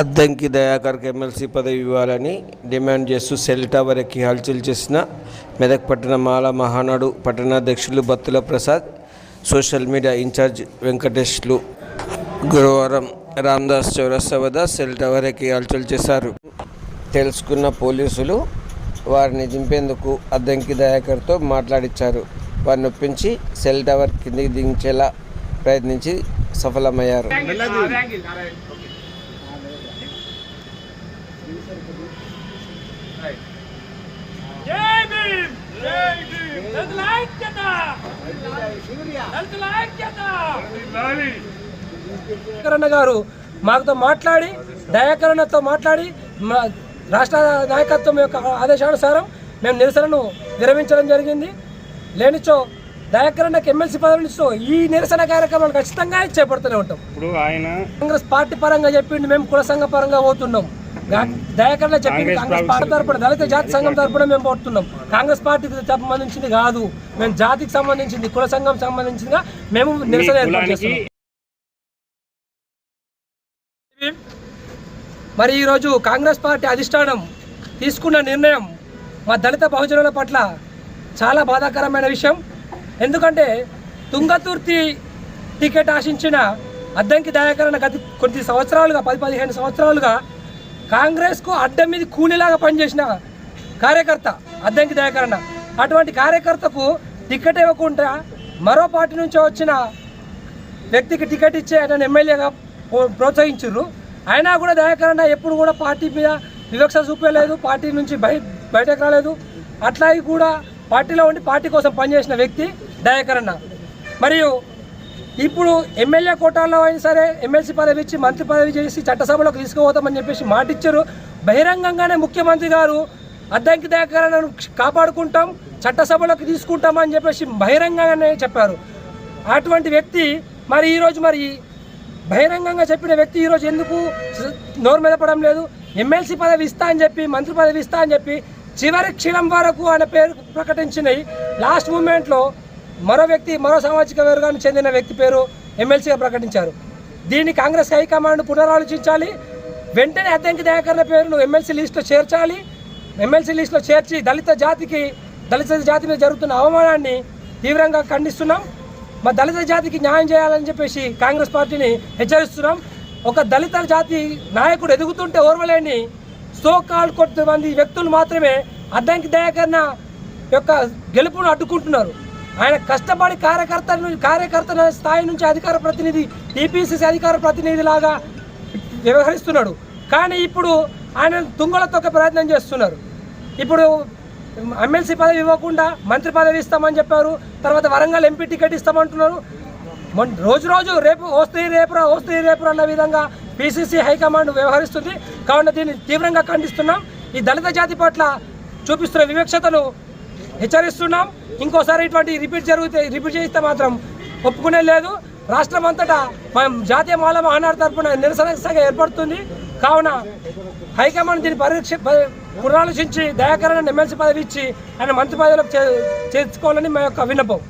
Addanki దయాకర్కి MLC పదవి ఇవ్వాలని demand చేస్తూ సెల్ టవర్ ఎక్కి హల్చల్ చేసిన మెదక్ పట్టణ Mala Mahanadu పట్టణాధ్యక్షులు Bathula Prasad social media incharge వెంకటేష్లు గురువారం రామ్దాస్ చౌరస్తా వద్ద సెల్ టవర్ ఎక్కి హల్చల్ చేశారు. తెలుసుకున్న పోలీసులు వారిని దింపేందుకు అద్దంకి దయాకర్తో మాట్లాడించారు వారిని ఒప్పించి సెల్ టవర్ కిందికి దించేలా ప్రయత్నించి సఫలమయ్యారు. జై భీమ్ జై భీమ్ దళితుల ఐక్యత దళితుల ఐక్యత దయాకరణ గారు మాతో మాట్లాడి దయాకరణతో మాట్లాడి మా రాష్ట్ర నాయకత్వం యొక్క ఆదేశానుసారం మేము నిరసనను విరమించడం జరిగింది. లేనిచో దయాకరణకు ఎమ్మెల్సీ పదవినిస్తూ ఈ నిరసన కార్యక్రమాలు ఖచ్చితంగా చేపడుతూనే ఉంటాం. ఇప్పుడు ఆయన కాంగ్రెస్ పార్టీ పరంగా చెప్పిండి మేము కుల సంఘ పరంగా పోతున్నాం. దయాకరణ చెప్పింది కాంగ్రెస్ పార్టీ తరపున దళిత జాతి సంఘం తరపున మేము పోతున్నాం. కాంగ్రెస్ పార్టీకి సంబంధించింది కాదు. మేము జాతికి సంబంధించింది కుల సంఘం సంబంధించిందిగా మేము నిరసన ఏర్పాటు చేస్తున్నాం. మరి ఈరోజు కాంగ్రెస్ పార్టీ అధిష్టానం తీసుకున్న నిర్ణయం మా దళిత బహుజనుల పట్ల చాలా బాధాకరమైన విషయం. ఎందుకంటే తుంగతుర్తి టికెట్ ఆశించిన అద్దంకి దయాకరణ గత కొద్ది సంవత్సరాలుగా పది పదిహేను సంవత్సరాలుగా కాంగ్రెస్కు అడ్డం మీద కూలీలాగా పనిచేసిన కార్యకర్త అద్దంకి దయాకరణ అటువంటి కార్యకర్తకు టికెట్ ఇవ్వకుండా మరో పార్టీ నుంచి వచ్చిన వ్యక్తికి టికెట్ ఇచ్చే ఆయన ఎమ్మెల్యేగా ప్రో- ప్రోత్సహించారు అయినా కూడా దయాకరణ ఎప్పుడు కూడా పార్టీ మీద వివక్ష చూపలేదు పార్టీ నుంచి బయ బయటకు రాలేదు. అట్లాగే కూడా పార్టీలో ఉండి పార్టీ కోసం పనిచేసిన వ్యక్తి దయాకరణ మరియు ఇప్పుడు ఎమ్మెల్యే కోటాలో అయినా సరే ఎమ్మెల్సీ పదవి ఇచ్చి మంత్రి పదవి చేసి చట్టసభలోకి తీసుకుపోతామని చెప్పేసి మాటిచ్చారు. బహిరంగంగానే ముఖ్యమంత్రి గారు అద్దంకి దయాకరణను కాపాడుకుంటాం చట్టసభలోకి తీసుకుంటామని చెప్పేసి బహిరంగంగానే చెప్పారు. అటువంటి వ్యక్తి మరి ఈరోజు మరి బహిరంగంగా చెప్పిన వ్యక్తి ఈరోజు ఎందుకు నోరు మీద పడడం లేదు? ఎమ్మెల్సీ పదవి ఇస్తా అని చెప్పి మంత్రి పదవి ఇస్తా అని చెప్పి చివరి క్షణం వరకు ఆయన పేరు ప్రకటించినాయి. లాస్ట్ మూమెంట్లో మరో వ్యక్తి మరో సామాజిక వర్గానికి చెందిన వ్యక్తి పేరు ఎమ్మెల్సీగా ప్రకటించారు. దీన్ని కాంగ్రెస్ హైకమాండ్ పునరాలోచించాలి. వెంటనే అద్దెంకి దయాకరణ పేరును ఎమ్మెల్సీ లిస్టులో చేర్చాలి. ఎమ్మెల్సీ లిస్టులో చేర్చి దళిత జాతికి దళిత జాతి మీద జరుగుతున్న అవమానాన్ని తీవ్రంగా ఖండిస్తున్నాం. మా దళిత జాతికి న్యాయం చేయాలని చెప్పేసి కాంగ్రెస్ పార్టీని హెచ్చరిస్తున్నాం. ఒక దళిత జాతి నాయకుడు ఎదుగుతుంటే ఓర్వలేని సో కాల్ మంది వ్యక్తులు మాత్రమే అద్దంకి దయాకరణ యొక్క గెలుపును అడ్డుకుంటున్నారు. ఆయన కష్టపడి కార్యకర్త కార్యకర్తల కార్యకర్త స్థాయి నుంచి అధికార ప్రతినిధి టీపీసీసీ అధికార ప్రతినిధి లాగా వ్యవహరిస్తున్నాడు. కానీ ఇప్పుడు ఆయన తుంగల తొక్క ప్రయత్నం చేస్తున్నారు. ఇప్పుడు ఎమ్మెల్సీ పదవి ఇవ్వకుండా మంత్రి పదవి ఇస్తామని చెప్పారు. తర్వాత వరంగల్ ఎంపీ టికెట్ ఇస్తామంటున్నారు. రోజు రోజు రేపు వస్తే రేపురా వస్తే రేపు అన్న విధంగా పిసిసి హైకమాండ్ వ్యవహరిస్తుంది. కావున దీన్ని తీవ్రంగా ఖండిస్తున్నాం. ఈ దళిత జాతి పట్ల చూపిస్తున్న వివక్షతను హెచ్చరిస్తున్నాం. ఇంకోసారి ఇటువంటి రిపీట్ జరిగితే రిపీట్ చేస్తే మాత్రం ఒప్పుకునే లేదు. రాష్ట్రం అంతటా మనం జాతీయ మాల మహానాడు తరఫున నిరసన ఏర్పడుతుంది. కావున హైకమాండ్ దీన్ని పరీక్ష పునరాలోచించి దయాకరణ ఎమ్మెల్సీ పదవి ఇచ్చి ఆయన మంత్రి పదవిలోకి చే- చేర్చుకోవాలని మా యొక్క విన్నపం.